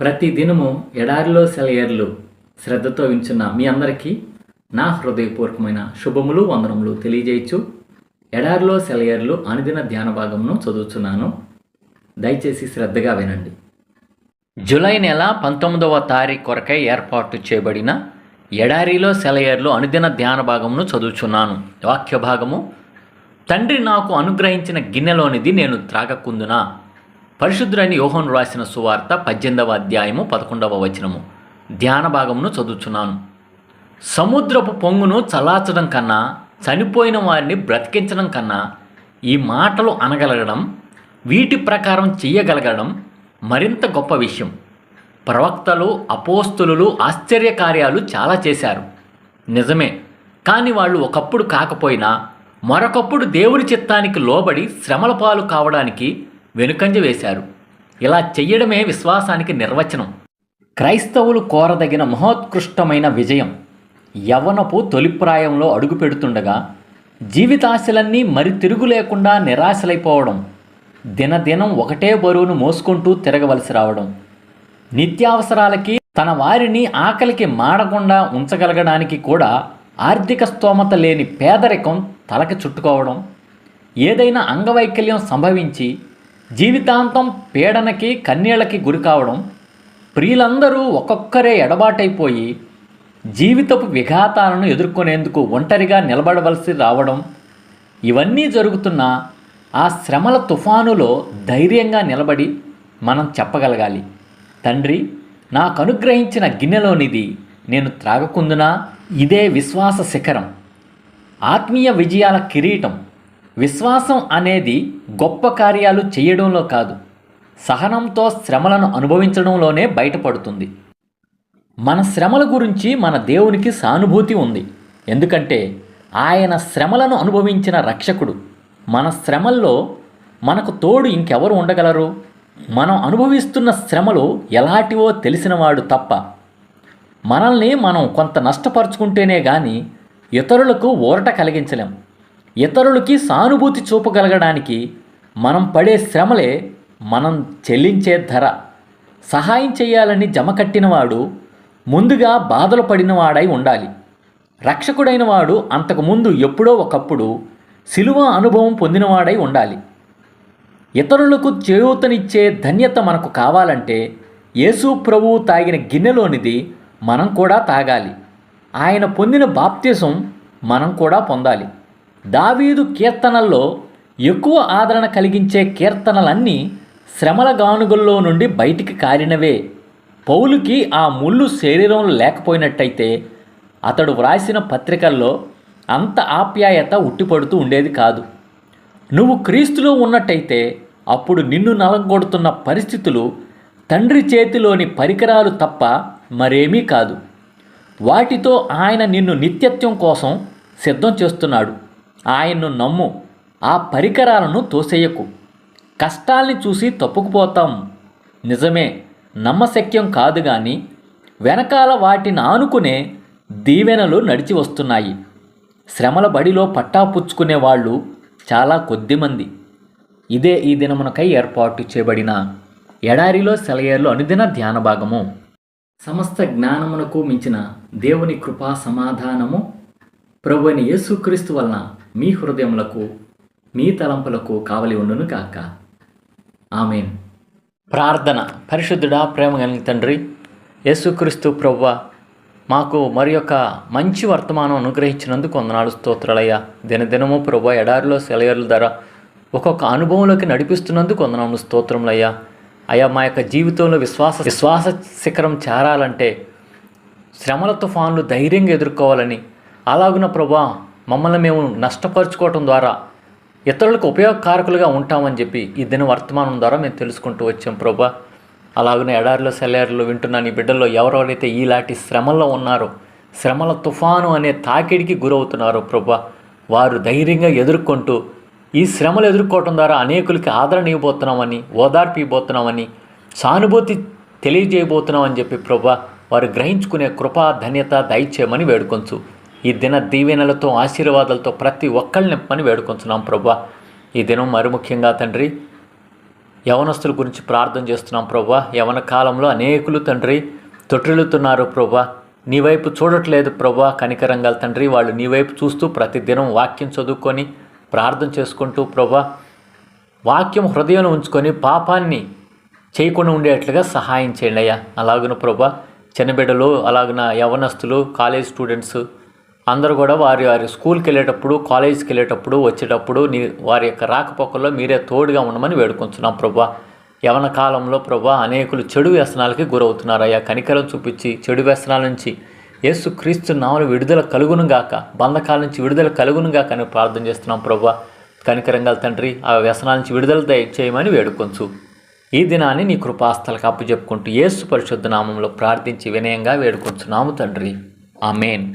ప్రతి దినము ఎడారిలో సెలయర్లు శ్రద్ధతో వించున్న మీ అందరికీ నా హృదయపూర్వకమైన శుభములు వందనములు తెలియజేయచ్చు ఎడారిలో సెలయర్లు అనుదిన ధ్యాన భాగమును చదువుతున్నాను దయచేసి శ్రద్ధగా వినండి. జూలై నెల పంతొమ్మిదవ తారీఖు కొరకై ఏర్పాటు చేయబడిన ఎడారిలో సెలయర్లు అనుదిన ధ్యాన భాగమును చదువుచున్నాను. వాక్య భాగము తండ్రి నాకు అనుగ్రహించిన గిన్నెలోనిది నేను త్రాగకుందునా? పరిశుద్ధుడైన యోహోను రాసిన సువార్త పద్దెనిమిదవ అధ్యాయము పదకొండవ వచనము. ధ్యాన భాగమును చదువుచున్నాను. సముద్రపు పొంగును చలాచడం కన్నా చనిపోయిన వారిని బ్రతికించడం కన్నా ఈ మాటలు అనగలగడం వీటి ప్రకారం చెయ్యగలగడం మరింత గొప్ప విషయం. ప్రవక్తలు అపోస్తులు ఆశ్చర్యకార్యాలు చాలా చేశారు. నిజమే కానీ వాళ్ళు ఒకప్పుడు కాకపోయినా మరొకప్పుడు దేవుని చిత్తానికి లోబడి శ్రమల పాలు కావడానికి వెనుకంజ వేశారు. ఇలా చెయ్యడమే విశ్వాసానికి నిర్వచనం. క్రైస్తవులు కోరదగిన మహోత్కృష్టమైన విజయం. యవ్వనపు తొలిప్రాయంలో అడుగుపెడుతుండగా జీవితాశలన్నీ మరి తిరుగు లేకుండా నిరాశలైపోవడం దినదినం ఒకటే బరువును మోసుకుంటూ తిరగవలసి రావడం నిత్యావసరాలకి తన వారిని ఆకలికి మాడకుండా ఉంచగలగడానికి కూడా ఆర్థిక స్తోమత లేని పేదరికం తలకి చుట్టుకోవడం ఏదైనా అంగవైకల్యం సంభవించి జీవితాంతం పీడనకి కన్నీళ్ళకి గురి కావడం ప్రియులందరూ ఒక్కొక్కరే ఎడబాటైపోయి జీవితపు విఘాతాలను ఎదుర్కొనేందుకు ఒంటరిగా నిలబడవలసి రావడం ఇవన్నీ జరుగుతున్న ఆ శ్రమల తుఫానులో ధైర్యంగా నిలబడి మనం చెప్పగలగాలి. తండ్రి నాకు అనుగ్రహించిన గిన్నెలోనిది నేను త్రాగకుందునా? ఇదే విశ్వాస శిఖరం. ఆత్మీయ విజయాల కిరీటం. విశ్వాసం అనేది గొప్ప కార్యాలు చేయడంలో కాదు సహనంతో శ్రమలను అనుభవించడంలోనే బయటపడుతుంది. మన శ్రమల గురించి మన దేవునికి సానుభూతి ఉంది. ఎందుకంటే ఆయన శ్రమలను అనుభవించిన రక్షకుడు. మన శ్రమల్లో మనకు తోడు ఇంకెవరు ఉండగలరు? మనం అనుభవిస్తున్న శ్రమలు ఎలాంటివో తెలిసినవాడు తప్ప. మనల్ని మనం కొంత నష్టపరుచుకుంటేనే కానీ ఇతరులకు ఊరట కలిగించలేం. ఇతరులకి సానుభూతి చూపగలగడానికి మనం పడే శ్రమలే మనం చెల్లించే ధర. సహాయం చేయాలని జమ కట్టినవాడు ముందుగా బాధలు పడినవాడై ఉండాలి. రక్షకుడైన వాడు అంతకుముందు ఎప్పుడో ఒకప్పుడు శిలువ అనుభవం పొందినవాడై ఉండాలి. ఇతరులకు చేయూతనిచ్చే ధన్యత మనకు కావాలంటే యేసు ప్రభువు తాగిన గిన్నెలోనిది మనం కూడా తాగాలి. ఆయన పొందిన బాప్త్యసం మనం కూడా పొందాలి. దావీదు కీర్తనల్లో ఎక్కువ ఆదరణ కలిగించే కీర్తనలన్నీ శ్రమల గానుగుల్లో నుండి బయటికి కారినవే. పౌలుకి ఆ ముళ్ళు శరీరంలో లేకపోయినట్టయితే అతడు వ్రాసిన పత్రికల్లో అంత ఆప్యాయత ఉట్టిపడుతూ ఉండేది కాదు. నువ్వు క్రీస్తులో ఉన్నట్టయితే అప్పుడు నిన్ను నలగొడుతున్న పరిస్థితులు తండ్రి చేతిలోని పరికరాలు తప్ప మరేమీ కాదు. వాటితో ఆయన నిన్ను నిత్యత్వం కోసం సిద్ధం చేస్తున్నాడు. ఆయన్ను నమ్ము ఆ పరికరాలను తోసేయకు. కష్టాల్ని చూసి తప్పుకుపోతాం. నిజమే నమ్మశక్యం కాదు కానీ వెనకాల వాటిని ఆనుకునే దీవెనలు నడిచి వస్తున్నాయి. శ్రమల బడిలో పట్టాపుచ్చుకునే వాళ్ళు చాలా కొద్దిమంది. ఇదే ఈ దినమునకై ఏర్పాటు చేయబడిన ఎడారిలో సెలయేర్లు అనుదిన ధ్యాన భాగము. సమస్త జ్ఞానమునకు మించిన దేవుని కృపా సమాధానము ప్రభు అయిన యేసుక్రీస్తు వలన మీ హృదయములకు మీ తలంపులకు కావలి ఉండును కాక ఆమెన్. ప్రార్థన. పరిశుద్ధుడా ప్రేమ కలిగిన తండ్రి యేసుక్రీస్తు ప్రవ్వ మాకు మరి యొక్క మంచి వర్తమానం అనుగ్రహించినందుకు వందనాలు స్తోత్రాలయ్య. దినదినము ప్రభు ఎడారిలో సెలయర్ల ధర ఒక్కొక్క అనుభవంలోకి నడిపిస్తున్నందుకు వందనాలు స్తోత్రములయ్యా. అయ్యా మా యొక్క జీవితంలో విశ్వాస విశ్వాస శిఖరం చేరాలంటే శ్రమల తుఫాన్లు ధైర్యంగా ఎదుర్కోవాలని అలాగున ప్రభా మమ్మల్ని మేము నష్టపరుచుకోవటం ద్వారా ఇతరులకు ఉపయోగకారకులుగా ఉంటామని చెప్పి ఈ దిన వర్తమానం ద్వారా మేము తెలుసుకుంటూ వచ్చాం ప్రభా. అలాగనే ఎడారిలో సెల్లారిలో వింటున్న నీ బిడ్డల్లో ఎవరెవరైతే ఈలాంటి శ్రమల్లో ఉన్నారో శ్రమల తుఫాను అనే తాకిడికి గురవుతున్నారో ప్రభా వారు ధైర్యంగా ఎదుర్కొంటూ ఈ శ్రమలు ఎదుర్కోవటం ద్వారా అనేకులకి ఆదరణ ఇవ్వబోతున్నామని ఓదార్పు ఇవ్వబోతున్నామని సానుభూతి తెలియజేయబోతున్నామని చెప్పి ప్రభా వారు గ్రహించుకునే కృపా ధన్యత దయచేయమని వేడుకొంచు. ఈ దిన దీవెనలతో ఆశీర్వాదాలతో ప్రతి ఒక్కళ్ళని పని వేడుకుంటున్నాం ప్రభా. ఈ దినం మరి ముఖ్యంగా తండ్రి యవనస్తుల గురించి ప్రార్థన చేస్తున్నాం ప్రభా. యవన కాలంలో అనేకులు తండ్రి తొట్టిల్లుతున్నారు ప్రభా. నీ వైపు చూడట్లేదు ప్రభా కనికరంగాల తండ్రి. వాళ్ళు నీ వైపు చూస్తూ ప్రతిదినం వాక్యం చదువుకొని ప్రార్థన చేసుకుంటూ ప్రభా వాక్యం హృదయంలో ఉంచుకొని పాపాన్ని చేయకుండా ఉండేట్లుగా సహాయం చేయండి అయ్యా. అలాగున ప్రభా చిన్నబిడ్డలు అలాగున యవనస్తులు కాలేజ్ స్టూడెంట్స్ అందరూ కూడా వారి వారి స్కూల్కి వెళ్ళేటప్పుడు కాలేజీకి వెళ్ళేటప్పుడు వచ్చేటప్పుడు నీ వారి యొక్క రాకపోకల్లో మీరే తోడుగా ఉండమని వేడుకుంటున్నాం ప్రభా. యవన కాలంలో ప్రభా అనేకులు చెడు వ్యసనాలకి గురవుతున్నారు. అయ్యా కనికరం చూపించి చెడు వ్యసనాల నుంచి యేసు క్రీస్తు నామలు విడుదల కలుగును గాక బంధకాల నుంచి విడుదల కలుగును గాక అని ప్రార్థన చేస్తున్నాం ప్రభా. కనికరంగా తండ్రి ఆ వ్యసనాల నుంచి విడుదల దయ- చేయమని వేడుకొంచు. ఈ దినాన్ని నీ కృపాస్థలకు అప్పచెప్పుకుంటూ యేసు పరిశుద్ధ నామంలో ప్రార్థించి వినయంగా వేడుకొంచున్నాము తండ్రి. ఆమెన్.